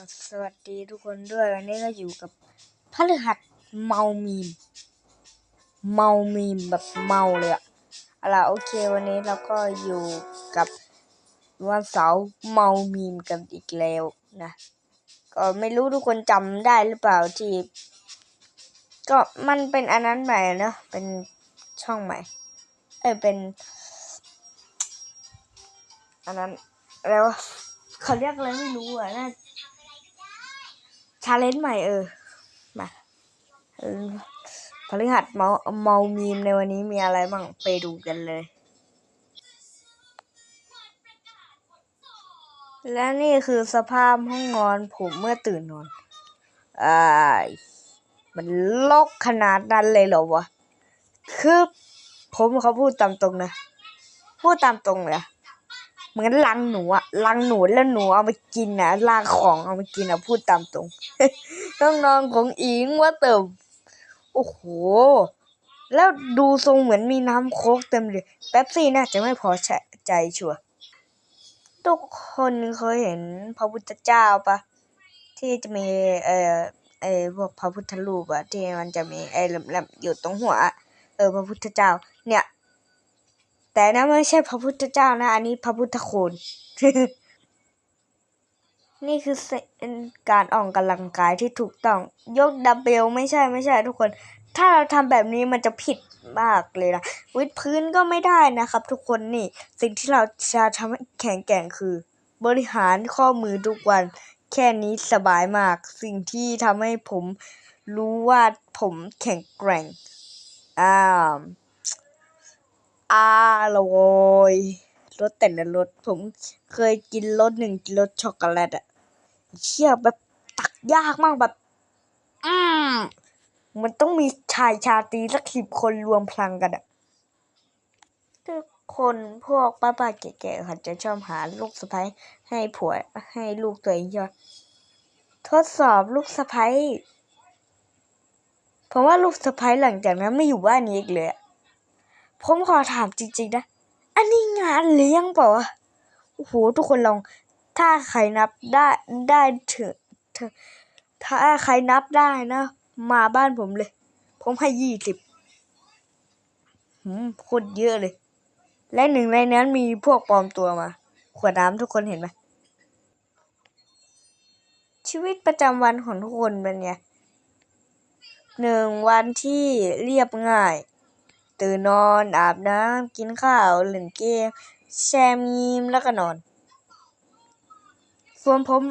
ก็สวัสดีทุกคนด้วยวันนี้ก็อยู่กับพฤหัสเมามีม เมามีมแบบเมาเลยอะเอาล่ะโอเควันนี้เราก็อยู่กับวันเสาร์เมามีมกันอีกแล้วนะก็ไม่รู้ทุกคนจำได้หรือเปล่าที่ ก็มันเป็นอันนั้นใหม่เนอะเป็นช่องใหม่ เอ้ยเป็น อันนั้นแล้วเขาเรียกอะไรไม่รู้อะน่าาเลนจ์ใหม่เออ มาเออพฤหัสเมาเมามีมในวันนี้มีอะไรบ้างไปดูกันเลย และนี่คือสภาพห้องนอนผมเมื่อตื่นนอนอ่ามันลกขนาดนั้นเลยเหรอวะ คือผมเขาพูดตามตรงนะ พูดตามตรงเลยอะ เหมือนลังหนูอะลังหนูแล้วหนูเอาไปกินนะลากของเอาไปกินอะพูดตามตรงต้องนอนของอิงว่าเติมโอ้โห แล้วดูทรงเหมือนมีน้ำโค้กเต็มเลยแป๊บซี่น่าจะไม่พอใจชัวร์ทุกคนเคยเห็นพระพุทธเจ้าปะที่จะมีเอ่อไอ้พวกพระพุทธรูปอะที่มันจะมีไอ้แหลมๆอยู่ตรงหัวเออพระพุทธเจ้า เนี่ย แต่นะไม่ใช่พระพุทธเจ้านะ อันนี้พระพุทธโคน นี่คือการออกกำลังกายที่ถูกต้อง ยกดัมเบลไม่ใช่ไม่ใช่ทุกคน ถ้าเราทำแบบนี้มันจะผิดมากเลยนะวิดพื้นก็ไม่ได้นะครับ ทุกคนนี่ สิ่งที่เราจะทำให้แข็งแกร่งคือ บริหารข้อมือทุกวัน แค่นี้สบายมาก สิ่งที่ทำให้ผมรู้ว่าผมแข็งแกร่ง อ่า อาโรยรสแต่ละรสผมเคยกินรสหนึ่งกินรสช็อกโกแลตอะเชี่ยแบบตักยากมากแบบ อืมมันต้องมีชายชาตรีสักสิบคนรวมพลังกันอะทุกคนพวกป้าป้าแก่ๆเขาจะชอบหาลูกสะใภ้ให้ผัวให้ลูกตัวเองใช่ไหมทดสอบลูกสะใภ้ผมว่าลูกสะใภ้หลังจากนั้นไม่อยู่บ้านนี้อีกเลยอะ ผมขอถามจริงๆนะ อันนี้งานเลี้ยงเปล่าวะโอ้โหทุกคนลอง ถ้าใครนับได้ได้ถึงถ้าใครนับได้นะ มาบ้านผมเลย ผมให้ยี่สิบหืมโคตรเยอะเลย และหนึ่งในนั้นมีพวกปลอมตัวมา ขวดน้ำทุกคนเห็นไหมชีวิตประจำวันของทุกคนเป็นไงหนึ่งวันที่เรียบง่าย ตื่นนอนอาบน้ำกินข้าวเล่นเกม แชร์มีมแล้วก็นอน ส่วนผม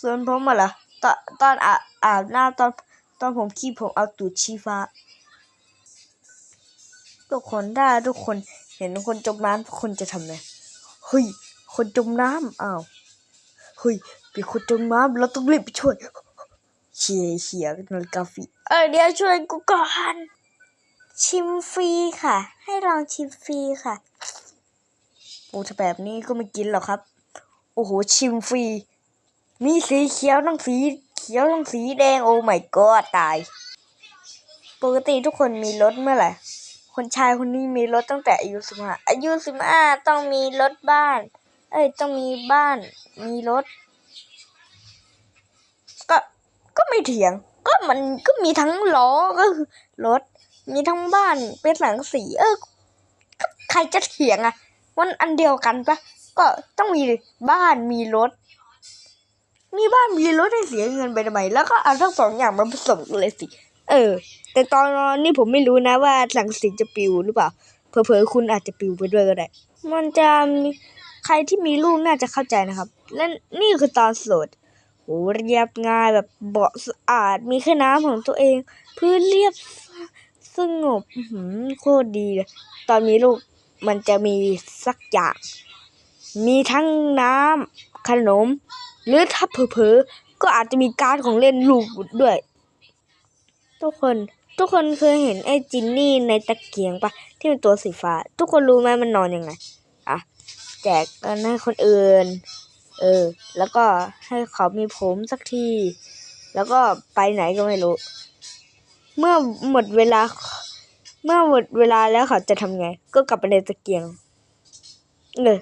ส่วนผมอะล่ะตอนตอนอาอาบน้ำตอนตอนผมขี้ผมเอาตูดชี้ฟ้า ทุกคนถ้าทุกคนเห็นคนจมน้ำคนจะทำไงเฮ้ยคนจมน้ำอ้าวเฮ้ยเป็นคนจมน้ำเราต้องรีบไปช่วยเชียเชียนาฬิกาฟีเออเดี๋ยวช่วยกูก่อน ชิมฟรีค่ะ ให้ลองชิมฟรีค่ะโอ้ถ้าแบบนี้ก็ไม่กินหรอกครับ โอ้โห ชิมฟรี มีสีเขียวต้องสีเขียวต้องสีแดง โอ้ไม่ก็ตาย ปกติทุกคนมีรถเมื่อไหร่ คนชายคนนี้มีรถตั้งแต่อายุสิบห้าอายุสิบห้าต้องมีรถบ้าน เอ้ย ต้องมีบ้าน มีรถ ก็ ก็ไม่เถียง ก็มันก็มีทั้งล้อก็คือรถ มีทั้งบ้านเป็นสังสีเออใครจะเถียงอะมันอันเดียวกันปะก็ต้องมีบ้านมีรถ มีบ้านมีรถให้เสียเงินไปทำไมแล้วก็เอาทั้งสองอย่างมาผสมกันเลยสิ เออ แต่ตอนนี้ผมไม่รู้นะว่าสังสีจะปิวหรือเปล่าเผลอๆคุณอาจจะปิวไปด้วยก็ได้ มันจะมีใครที่มีลูกน่าจะเข้าใจนะครับ และนี่คือตอนโสดโหเรียบง่ายแบบเบาะสะอาด มีแค่น้ำของตัวเอง พื้นเรียบ สงบโคตรดีเลยตอนมีลูกมันจะมีสักอย่าง มีทั้งน้ำขนม หรือถ้าเผลอๆก็อาจจะมีการ์ดของเล่นลูกด้วย ทุกคนทุกคนเคยเห็นไอ้จินนี่ในตะเกียงปะที่เป็นตัวสีฟ้า ทุกคนรู้ไหมมันนอนยังไงอะแจกกันให้คนอื่น เออ แล้วก็ให้เขามีผมสักที แล้วก็ไปไหนก็ไม่รู้ เมื่อหมดเวลา เมื่อหมดเวลาแล้วเขาจะทำไง ก็กลับไปในตะเกียงเออ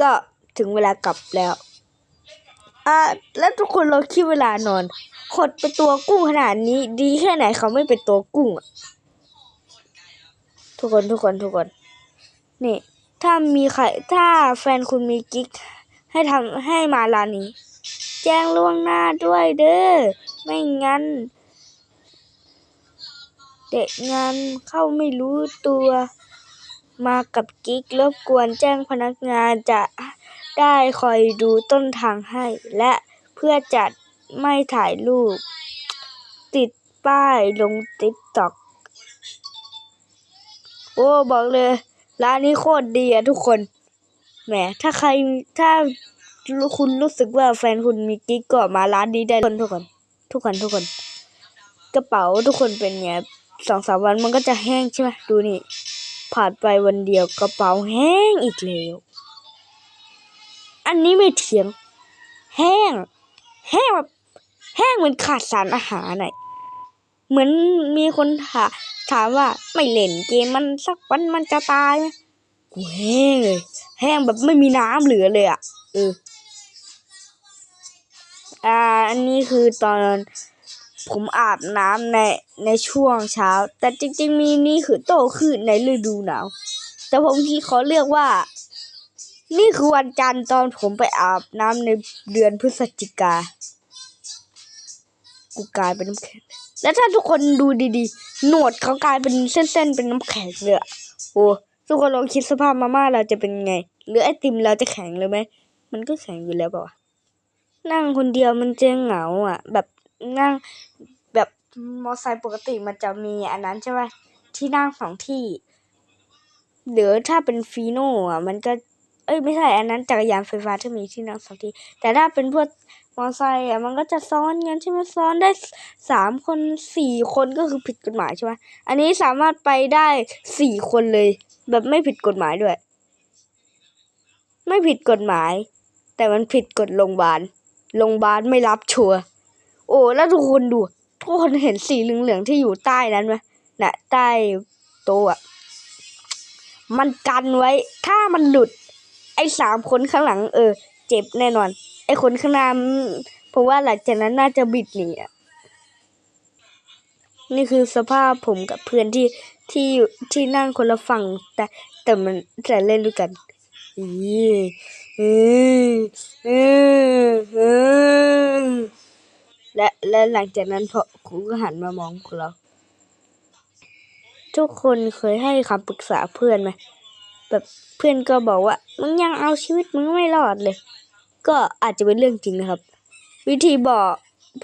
ก็ถึงเวลากลับแล้วอ่าแล้วทุกคนเราคิดเวลานอนขดเป็นตัวกุ้งขนาดนี้ ดีแค่ไหนเขาไม่เป็นตัวกุ้งอะทุกคนทุกคนทุกคน นี่ ถ้ามีใครถ้าแฟนคุณมีกิ๊ก ให้ทำให้มาร้านนี้ แจ้งล่วงหน้าด้วยเด้อไม่งั้น เด็กงานเข้าไม่รู้ตัวมากับกิ๊กรบกวนแจ้งพนักงานจะได้คอยดูต้นทางให้ และเพื่อจัดไม่ถ่ายรูป ติดป้ายลงติ๊กต็อกโอ้ บอกเลย ร้านนี้โคตรดีอะทุกคนแหมถ้าใครถ้าคุณรู้สึกว่าแฟนคุณมีกิ๊กก็มาร้านนี้ได้ทุกคน ทุกคน ทุกคน กระเป๋าทุกคนเป็นไง สองสามวันมันก็จะแห้งใช่ไหมดูนี่ผ่านไปวันเดียวกระเป๋าแห้งอีกแล้ว อันนี้ไม่เถียง แห้ง แห้งแบบแห้งเหมือนขาดสารอาหารน่ะเหมือนมีคนถาถามว่าไม่เล่นเกมมันสักวันมันจะตายไหมกูแห้งเลย แห้งแบบไม่มีน้ำเหลือเลยอะเอออ่าอันนี้คือตอน ผมอาบน้ำในในช่วงเช้า แต่จริง ๆ มีนี่คือโตขึ้นในฤดูหนาว แต่ผมที่เขาเรียกว่า นี่คือวันจันทร์ตอนผมไปอาบน้ำในเดือนพฤศจิกา กูกลายเป็นน้ำแข็ง แล้วถ้าทุกคนดูดีๆ หนวดเขากลายเป็นเส้นๆ เป็นน้ำแข็งเลยอะโอ้ทุกคนลองคิดสภาพมาม่าเราจะเป็นไง หรือไอติมเราจะแข็งเลยไหม มันก็แข็งอยู่แล้วเปล่าวะนั่งคนเดียวมันจะเหงาอะ แบบ นั่งแบบมอไซค์ปกติมันจะมีอันนั้นใช่ไหมที่นั่งสองที่ หรือถ้าเป็นฟีโน่อะมันก็ เอ้ยไม่ใช่อันนั้นจักรยานไฟฟ้าที่มีที่นั่งสองที่ แต่ถ้าเป็นพวกมอไซค์อะมันก็จะซ้อนกันใช่ไหมซ้อนได้สามคนสี่คนก็คือผิดกฎหมายใช่ไหมอันนี้สามารถไปได้สี่คนเลย แบบไม่ผิดกฎหมายด้วย ไม่ผิดกฎหมาย แต่มันผิดกฎโรงพยาบาลโรงพยาบาลไม่รับชัวร์ โอ้แล้วทุกคนดูทุกคนเห็นสีเหลืองๆที่อยู่ใต้นั้นไหมน่ะใต้โต๊ะอะมันกันไว้ ถ้ามันหลุด ไอ้สามคนข้างหลัง เออ เจ็บแน่นอน ไอ้คนข้างหน้าผมว่าหลังจากนั้นน่าจะบิดหนีอะนี่คือสภาพผมกับเพื่อนที่ที่ที่นั่งคนละฝั่งแต่แต่มันแต่เล่นด้วยกันอีเออเออเออ และและหลังจากนั้นพอครูก็หันมามองพวกเรา ทุกคนเคยให้คำปรึกษาเพื่อนไหมแบบเพื่อนก็บอกว่ามึงยังเอาชีวิตมึงไม่รอดเลย ก็อาจจะเป็นเรื่องจริงนะครับ วิธีบอก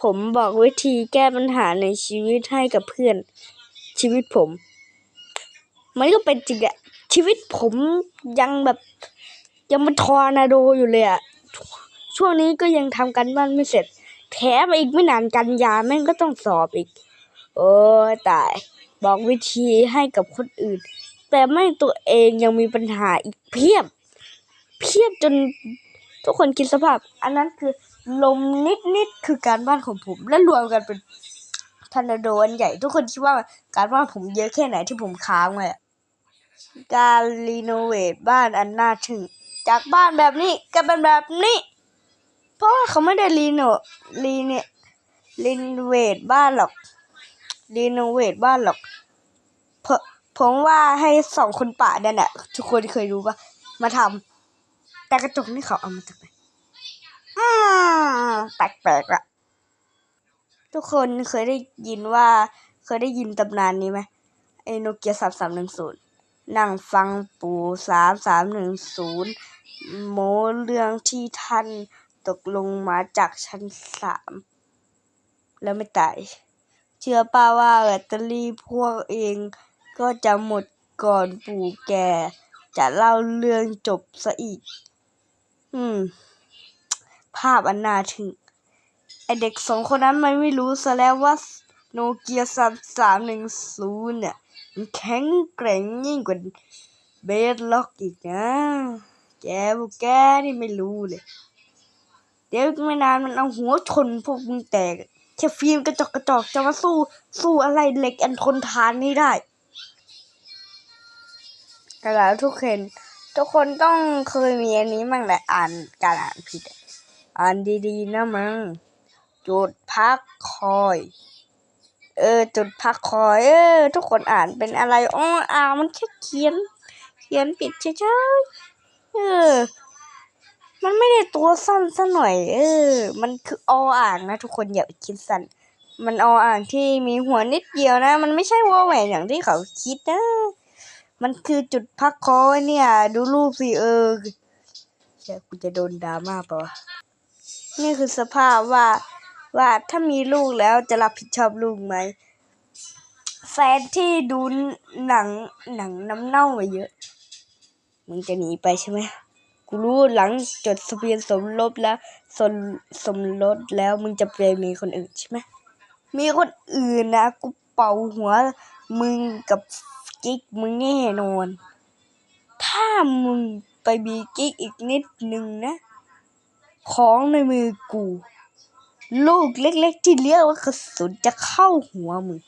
ผมบอกวิธีแก้ปัญหาในชีวิตให้กับเพื่อนชีวิตผม มันก็เป็นจริงอะชีวิตผมยังแบบยังเป็นทอร์นาโดอยู่เลยอะช่วงนี้ก็ยังทำกันบ้านไม่เสร็จ แถมอีกไม่นานกันยาแม่งก็ต้องสอบอีก โอ้ตาย บอกวิธีให้กับคนอื่น แต่ไม่ตัวเองยังมีปัญหาอีกเพียบ เพียบจนทุกคนคิดสภาพ อันนั้นคือลมนิดๆคือการบ้านของผม และรวมกันเป็นทอร์นโดนใหญ่ ทุกคนคิดว่าการบ้านผมเยอะแค่ไหนที่ผมค้างไว้การรีโนเวทบ้านอันน่าทึ่งจากบ้านแบบนี้ก็เป็นแบบนี้ ราะว่าเขาไม่ได้รีโนรีเนรีโนเวทบ้านหรอกรีโนเวทบ้านหรอกผมผมว่าให้สองคนป่าเนี่ยแหละทุกคนเคยรู้ปะมาทำแต่กระจกนี่เขาเอามาจากไหนอืมแปลกๆอะทุกคนเคยได้ยินว่าเคยได้ยินตำนานนี้ไหมไอโนเกียสามสามหนึ่งศูนย์นั่งฟังปู่สามสามหนึ่งศูนย์โมเรื่องที่ท่าน ตกลงมาจากชั้นสามแล้วไม่ตาย เชื่อป้าว่าแบตเตอรี่พวกเองก็จะหมดก่อนปู่แกจะเล่าเรื่องจบซะอีก อืม ภาพอันน่าทึ่งไอเด็กสองคนนั้นมันไม่รู้ซะแล้วว่าโนเกียสามสามหนึ่งศูนย์เนี่ยมันแข็งแกร่งยิ่งกว่าเบสล็อกอีกนะ แกพวกแกนี่ไม่รู้เลย ดี๋ยวไม่นานมันเอาหัวชนพวกมึงแตกแค่ฟิล์มกระจกกระจกจะมาสู้ สู้อะไรเหล็กอันทนทานนี่ได้แล้วทุกคนทุกคนต้องเคยมีอันนี้มั่งแหละอ่านการอ่านผิด อ่านดีๆนะมึงจุดพักคอย เออ จุดพักคอย เออ ทุกคนอ่านเป็นอะไรอ๋ออ่ามันแค่เขียน เขียนปิดเฉยๆเออ มันไม่ได้ตัวสั้นซะหน่อย เออ มันคือออ่างนะทุกคนอย่าคิดสั้นมันออ่างที่มีหัวนิดเดียวนะ มันไม่ใช่วอแหวนอย่างที่เขาคิดนะ มันคือจุดพักคอยเนี่ย ดูรูปสิเออเดี๋ยวกูจะโดนดราม่าปะวะนี่คือสภาพว่าว่าถ้ามีลูกแล้วจะรับผิดชอบลูกไหม แฟนที่ดูหนังหนังน้ำเน่ามาเยอะ มึงจะหนีไปใช่ไหม กูรู้หลังจดทะเบียนสมรสแล้วสมสมรสแล้วมึงจะไปมีคนอื่นใช่ไหมมีคนอื่นนะกูเป่าหัวมึงกับกิ๊กมึงแน่นอน ถ้ามึงไปมีกิ๊กอีกนิดนึงนะ ของในมือกู ลูกเล็กๆที่เรียกว่ากระสุนจะเข้าหัวมึง